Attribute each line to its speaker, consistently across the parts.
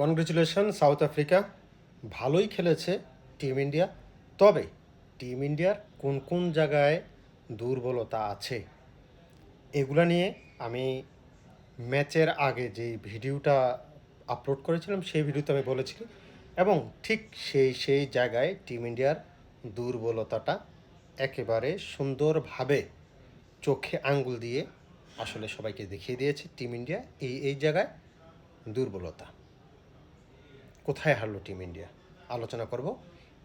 Speaker 1: Congratulation, south Africa ভালোই খেলেছে team India. তবে টিম ইন্ডিয়ার কোন কোন জায়গায় দুর্বলতা আছে, এগুলা নিয়ে আমি ম্যাচের আগে যে ভিডিওটা আপলোড করেছিলাম, সেই ভিডিওতে আমি বলেছি এবং ঠিক সেই সেই জায়গায় টিম ইন্ডিয়ার দুর্বলতাটা একেবারে সুন্দরভাবে চোখে আঙ্গুল দিয়ে আসলে সবাইকে দেখিয়ে দিয়েছে টিম ইন্ডিয়া, এই এই জায়গায় দুর্বলতা। কোথায় হারলো টিম ইন্ডিয়া? আলোচনা করব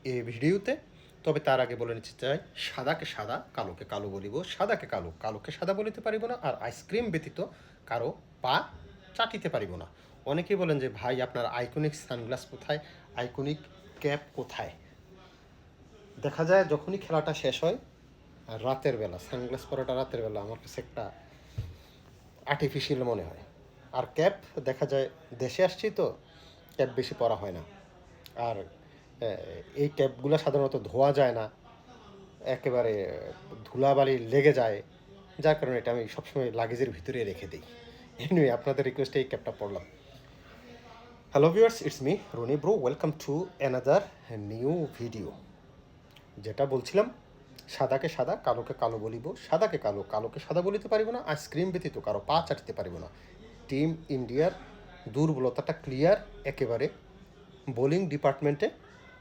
Speaker 1: এই ভিডিওতে। তবে তার আগে বলে নিতে চাই, সাদাকে সাদা, কালোকে কালো বলিব। সাদাকে কালো, কালোকে সাদা বলিতে পারিব না আর আইসক্রিম ব্যতীত কারও পা চাটিতে পারিব না। অনেকেই বলেন যে, ভাই, আপনার আইকনিক সানগ্লাস কোথায়? আইকনিক ক্যাপ কোথায়? দেখা যায় যখনই খেলাটা শেষ হয় আর রাতের বেলা, সানগ্লাস পরাটা রাতের বেলা, আমার কাছে একটা আর্টিফিশিয়াল মনে হয়। আর ক্যাপ দেখা যায় দেশে আসছি তো ক্যাপ বেশি পরা হয় না। আর এই ট্যাপগুলো সাধারণত ধোয়া যায় না। একেবারে ধুলাবালি লেগে যায়। যার কারণে এটা আমি সবসময় লাগেজের ভিতরে রেখে দিই। এমনি আপনাদের রিকোয়েস্টে এই ক্যাপটা পড়লাম hello viewers it's me Rony bro welcome to another new video যেটা বলছিলাম, সাদাকে সাদা, কালোকে কালো বলিব। সাদাকে কালো, কালোকে সাদা বলিতে পারিব না। আইসক্রিম ব্যতীত কারও পা চাটতে পারিব না। টিম ইন্ডিয়ার দুর্বলতাটা ক্লিয়ার একেবারে। বোলিং ডিপার্টমেন্টে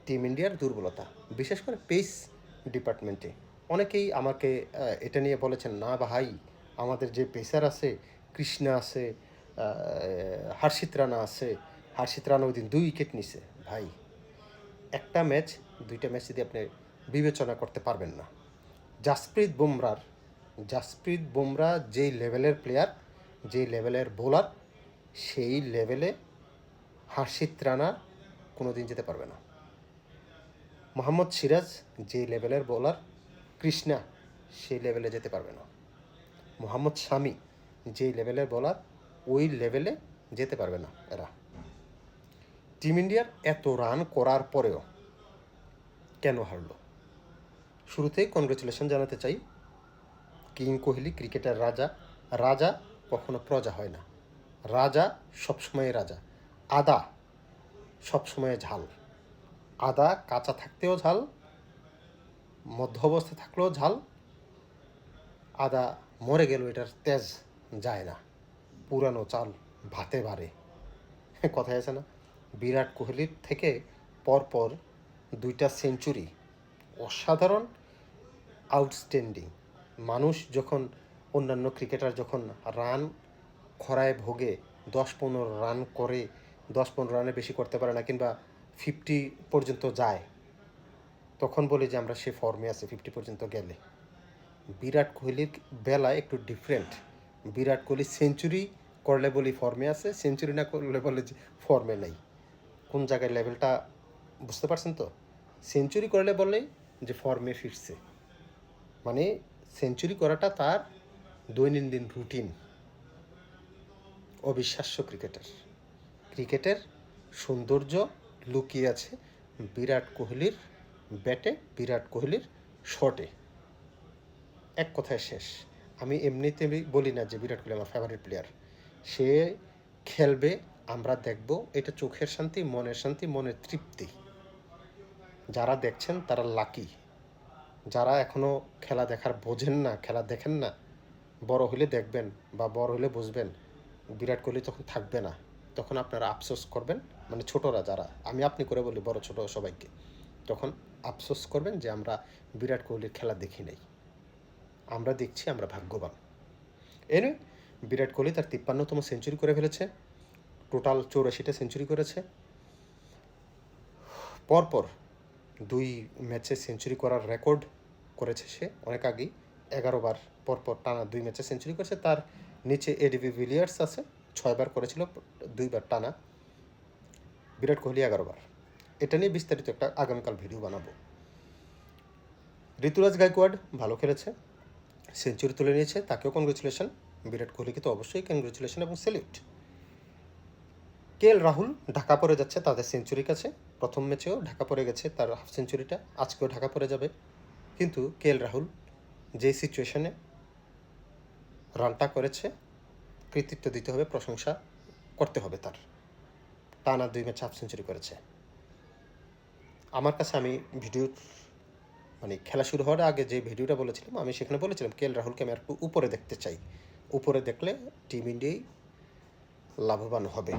Speaker 1: টিম ইন্ডিয়ার দুর্বলতা। বিশেষ করে পেস ডিপার্টমেন্টে অনেকেই আমাকে এটা নিয়ে বলেছেন, না ভাই, আমাদের যে পেসার আছে, কৃষ্ণা আছে হার্ষিত রানা আছে, হার্ষিত রানা ওই দিন দুই উইকেট নিছে। ভাই, একটা ম্যাচ দুইটা ম্যাচ যদি আপনি বিবেচনা করতে পারবেন না। জাসপ্রীত বুমরার, জাসপ্রীত বুমরা যেই লেভেলের প্লেয়ার যেই লেভেলের বোলার সেই লেভেলে হার্ষিত রানা কোনো দিন যেতে পারবে না। মোহাম্মদ সিরাজ যে লেভেলের বোলার কৃষ্ণা সেই লেভেলে যেতে পারবে না। মোহাম্মদ শামি যেই লেভেলের বোলার ওই লেভেলে যেতে পারবে না এরা। টিম ইন্ডিয়ার এত রান করার পরেও কেন হারলো? শুরুতেই কনগ্রেচুলেশন জানাতে চাই। কিং কোহলি ক্রিকেটের রাজা রাজা কখনো প্রজা হয় না। রাজা সবসময় রাজা। আদা সবসময় ঝাল। আদা কাঁচা থাকতেও ঝাল, মধ্য অবস্থা থাকলেও ঝাল। আদা মরে গেল এটার তেজ যায় না। পুরানো চাল ভাতে বাড়ে। কথায় আছে না? বিরাট কোহলির থেকে পরপর দুইটা সেঞ্চুরি অসাধারণ আউটস্ট্যান্ডিং মানুষ যখন অন্যান্য ক্রিকেটার যখন রান খরায় ভোগে দশ পনেরো রান করে, দশ পনেরো রানে বেশি করতে পারে না কিংবা ফিফটি পর্যন্ত যায়, তখন বলি যে আমরা সে ফর্মে আছি ফিফটি পর্যন্ত গেলে। বিরাট কোহলির বেলা একটু ডিফারেন্ট বিরাট কোহলি সেঞ্চুরি করলে বলি ফর্মে আছে সেঞ্চুরি না করলে বলে যে ফর্মে নেই। কোন জায়গায় লেভেলটা বুঝতে পারছেন তো? সেঞ্চুরি করলে বলে যে ফর্মে ফিরছে। মানে সেঞ্চুরি করাটা তার দৈনন্দিন রুটিন অবিশ্বাস্য ক্রিকেটার। ক্রিকেটের সৌন্দর্য লুকিয়ে আছে বিরাট কোহলির ব্যাটে, বিরাট কোহলির শটে। এক কথায় শেষ। আমি এমনিতে বলি না যে বিরাট কোহলি আমার ফেভারিট প্লেয়ার সে খেলবে, আমরা দেখব। এটা চোখের শান্তি, মনের শান্তি, মনের তৃপ্তি। যারা দেখছেন তারা লাকি যারা এখনও খেলা দেখার বোঝেন না, খেলা দেখেন না, বড় হলে দেখবেন বা বড় হলে বুঝবেন। বিরাট কোহলি তখন থাকবে না, তখন আপনারা আফসোস করবেন মানে ছোটরা যারা, আমি আপনি করে বলি বড় ছোট সবাইকে, তখন আফসোস করবেন যে আমরা বিরাট কোহলির খেলা দেখি নাই। আমরা দেখছি, আমরা ভাগ্যবান। এনে বিরাট কোহলি তার তিপ্পান্নতম সেঞ্চুরি করে ফেলেছে, টোটাল চৌরাশিটা সেঞ্চুরি করেছে। পরপর দুই ম্যাচে সেঞ্চুরি করার রেকর্ড করেছে সে, অনেক আগেই এগারো বার পরপর টানা দুই ম্যাচে সেঞ্চুরি করেছে। তার নিচে এডিবি ভিলিয়ার্স আছে, ছয়বার করেছিল, দুইবার টানা। বিরাট কোহলি এগারো বার এটা নিয়ে বিস্তারিত একটা আগামীকাল ভিডিও বানাবো। ঋতুরাজ গাইকোয়াড ভালো খেলেছে সেঞ্চুরি তুলে নিয়েছে, তাকেও কনগ্রেচুলেশন বিরাট কোহলিকে তো অবশ্যই কনগ্রেচুলেশন এবং সেলিউট কে এল রাহুল ঢাকা পড়ে যাচ্ছে তাদের সেঞ্চুরির কাছে। প্রথম ম্যাচেও ঢাকা পড়ে গেছে তার হাফ সেঞ্চুরিটা আজকেও ঢাকা পড়ে যাবে। কিন্তু কে এল রাহুল যে সিচুয়েশনে রানটা করেছে, কৃতিত্ব দিতে হবে, প্রশংসা করতে হবে তার। টানা দুই ম্যাচ হাফ সেঞ্চুরি করেছে। আমার কাছে আমি ভিডিও মানে খেলা শুরু হওয়ার আগে যে ভিডিওটা বলেছিলাম, আমি সেখানে বলেছিলাম, কে এল রাহুলকে আমি একটু উপরে দেখতে চাই? উপরে দেখলে টিম ইন্ডিয়াই লাভবান হবে।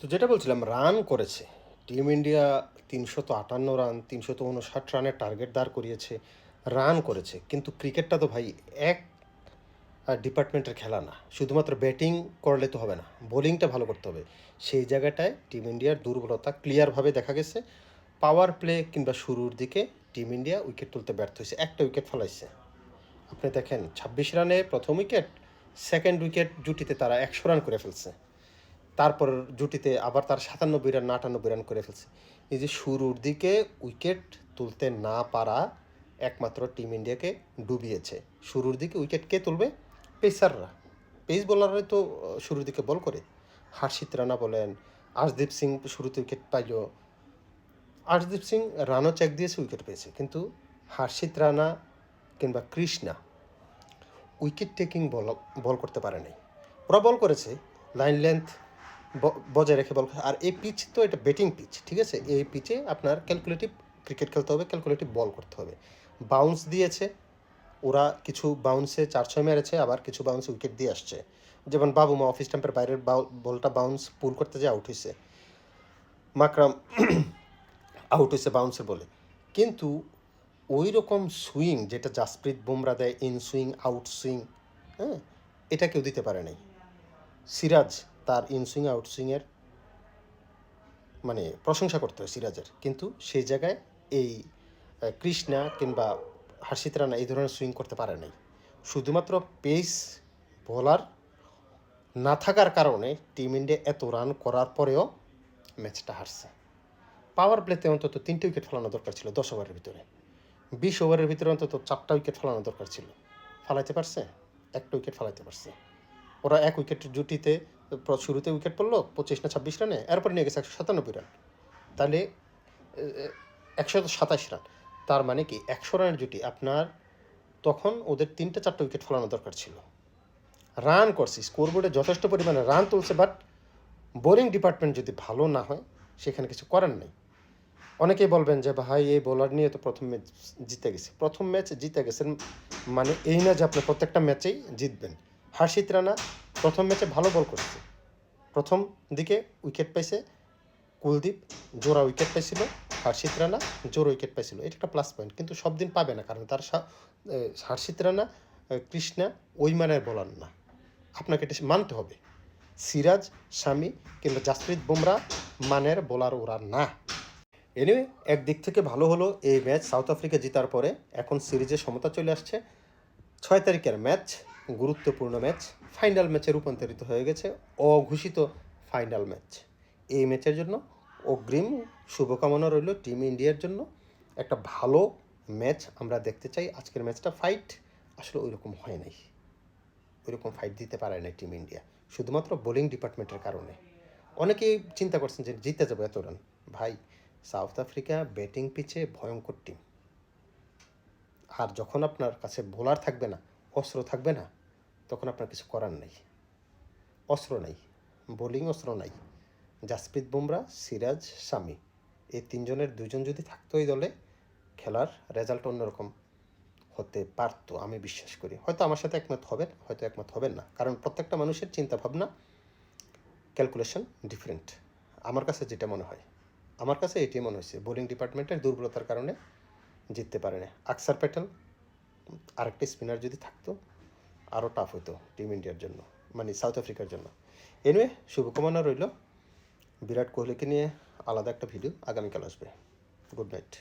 Speaker 1: তো যেটা বলছিলাম, রান করেছে। টিম ইন্ডিয়া তিনশত আটান্ন রান, তিনশত উনষাট রানের টার্গেট দাঁড় করিয়েছে, রান করেছে। কিন্তু ক্রিকেটটা তো ভাই এক ডিপার্টমেন্টের খেলা না। শুধুমাত্র ব্যাটিং করলে তো হবে না, বোলিংটা ভালো করতে হবে। সেই জায়গাটায় টিম ইন্ডিয়ার দুর্বলতা ক্লিয়ারভাবে দেখা গেছে। পাওয়ার প্লে কিংবা শুরুর দিকে টিম ইন্ডিয়া উইকেট তুলতে ব্যর্থ হয়েছে। একটা উইকেট ফলাইছে। আপনি দেখেন, ছাব্বিশ রানে প্রথম উইকেট, সেকেন্ড উইকেট জুটিতে তারা একশো রান করে ফেলছে। তারপর জুটিতে আবার তার সাতানব্বই রান, আটানব্বই রান করে ফেলছে। এই যে শুরুর দিকে উইকেট তুলতে না পারা একমাত্র টিম ইন্ডিয়াকে ডুবিয়েছে। শুরুর দিকে উইকেট কে তুলবে? পেসাররা, পেস বোলাররাই তো শুরুর দিকে বল করে। হার্ষিত রানা বলেন আশদীপ সিং শুরুতে উইকেট পাইল। আশদীপ সিং রানও চেক দিয়েছে উইকেট পেয়েছে। কিন্তু হার্ষিত রানা কিংবা Krishna wicket taking ball ball করতে পারে নাই। ওরা বল করেছে লাইন লেন্থ বজায় রেখে বল আর এই পিচ তো এটা ব্যাটিং পিচ ঠিক আছে? এই পিচে আপনার ক্যালকুলেটিভ ক্রিকেট খেলতে হবে ক্যালকুলেটিভ বল করতে হবে। বাউন্স দিয়েছে ওরা কিছু বাউন্সে চার ছয় মেরেছে, আবার কিছু বাউন্সে উইকেট দিয়ে আসছে। যেমন বাবুমা অফিস স্ট্যাম্পের বাইরের বলটা বাউন্স পুল করতে যে আউট হয়েছে মাকরাম আউট হয়েছে বাউন্সের বলে। কিন্তু ওই রকম সুইং যেটা জাসপ্রীত বুমরা দেয় ইন সুইং আউট সুইং হ্যাঁ এটা কেউ দিতে পারে নাই। সিরাজ তার ইন সুইং আউট সুইংয়ের মানে প্রশংসা করতে হয় সিরাজের। কিন্তু সেই জায়গায় এই কৃষ্ণা কিংবা হার্ষিত রানা এই ধরনের সুইং করতে পারে নাই। শুধুমাত্র পেস বোলার না থাকার কারণে টিম ইন্ডিয়া এত রান করার পরেও ম্যাচটা হারছে। পাওয়ার প্লেতে অন্তত তিনটে উইকেট ফেলানো দরকার ছিল দশ ওভারের ভিতরে। বিশ ওভারের ভিতরে অন্তত চারটা উইকেট ফেলানো দরকার ছিল। ফালাইতে পারছে? একটা উইকেট ফালাইতে পারছে। ওরা এক উইকেট জুটিতে শুরুতে উইকেট পড়ল, পঁচিশ না ছাব্বিশ রানে এরপরে নিয়ে গেছে একশো সাতানব্বই রান তাহলে একশো সাতাশ রান তার মানে কি? একশো রানের জুটি। আপনার তখন ওদের তিনটে চারটে উইকেট ফেলানো দরকার ছিল। রান করছে। স্কোরবোর্ডে যথেষ্ট পরিমাণে রান তুলছে বাট বোলিং ডিপার্টমেন্ট যদি ভালো না হয়, সেখানে কিছু করার নেই। অনেকেই বলবেন যে, ভাই, এই বোলার নিয়ে তো প্রথম ম্যাচ জিতে গেছে। প্রথম ম্যাচ জিতে গেছেন মানে এই না যে আপনি প্রত্যেকটা ম্যাচেই জিতবেন। হার্ষিত রানা প্রথম ম্যাচে ভালো বল করছে। প্রথম দিকে উইকেট পাইছে। কুলদীপ জোড়া উইকেট পাইছিল। হার্ষিত রানা জোর উইকেট পাইছিল। এটা একটা প্লাস পয়েন্ট কিন্তু সব দিন পাবে না, কারণ তার হার্ষিত রানা কৃষ্ণা ওই মানের বলার না। আপনাকে এটা মানতে হবে। সিরাজ স্বামী কিংবা জাসপ্রীত বুমরা মানের বোলার ওরা না। এনিওয়ে একদিক থেকে ভালো হলো এই ম্যাচ সাউথ আফ্রিকা জেতার পরে। এখন সিরিজে সমতা চলে আসছে। ছয় তারিখের ম্যাচ গুরুত্বপূর্ণ ম্যাচ ফাইনাল ম্যাচে রূপান্তরিত হয়ে গেছে। অঘোষিত ফাইনাল ম্যাচ এই ম্যাচের জন্য অগ্রিম শুভকামনা রইল টিম ইন্ডিয়ার জন্য। একটা ভালো ম্যাচ আমরা দেখতে চাই। আজকের ম্যাচটা ফাইট আসলে ওই রকম হয় নাই। ওইরকম ফাইট দিতে পারে না টিম ইন্ডিয়া। শুধুমাত্র বোলিং ডিপার্টমেন্টের কারণে। অনেকেই চিন্তা করছেন যে জিতে যাবে এত রান ভাই সাউথ আফ্রিকা ব্যাটিং পিচে ভয়ঙ্কর টিম আর যখন আপনার কাছে বোলার থাকবে না, অস্ত্র থাকবে না, তখন আপনার কিছু করার নেই। অস্ত্র নাই। বোলিং অস্ত্র নাই। জাসপ্রীত বুমরা, সিরাজ, শামি। এই তিনজনের দুজন যদি থাকতো এই দলে, খেলার রেজাল্ট অন্যরকম হতে পারতো, আমি বিশ্বাস করি। হয়তো আমার সাথে একমত হবেন, হয়তো একমত হবেন না। কারণ প্রত্যেকটা মানুষের চিন্তা ভাবনা ক্যালকুলেশন ডিফারেন্ট আমার কাছে যেটা মনে হয়, আমার কাছে এটি মনে হয়েছে বোলিং ডিপার্টমেন্টের দুর্বলতার কারণে জিততে পারে না। আকসার প্যাটেল আরেকটা স্পিনার যদি থাকতো আরও টাফ হতো টিম ইন্ডিয়ার জন্য মানে সাউথ আফ্রিকার জন্য। এনিওয়ে শুভকামনা রইল। বিরাট কোহলিকে নিয়ে আলাদা একটা ভিডিও আগামীকাল আসবে। Good night.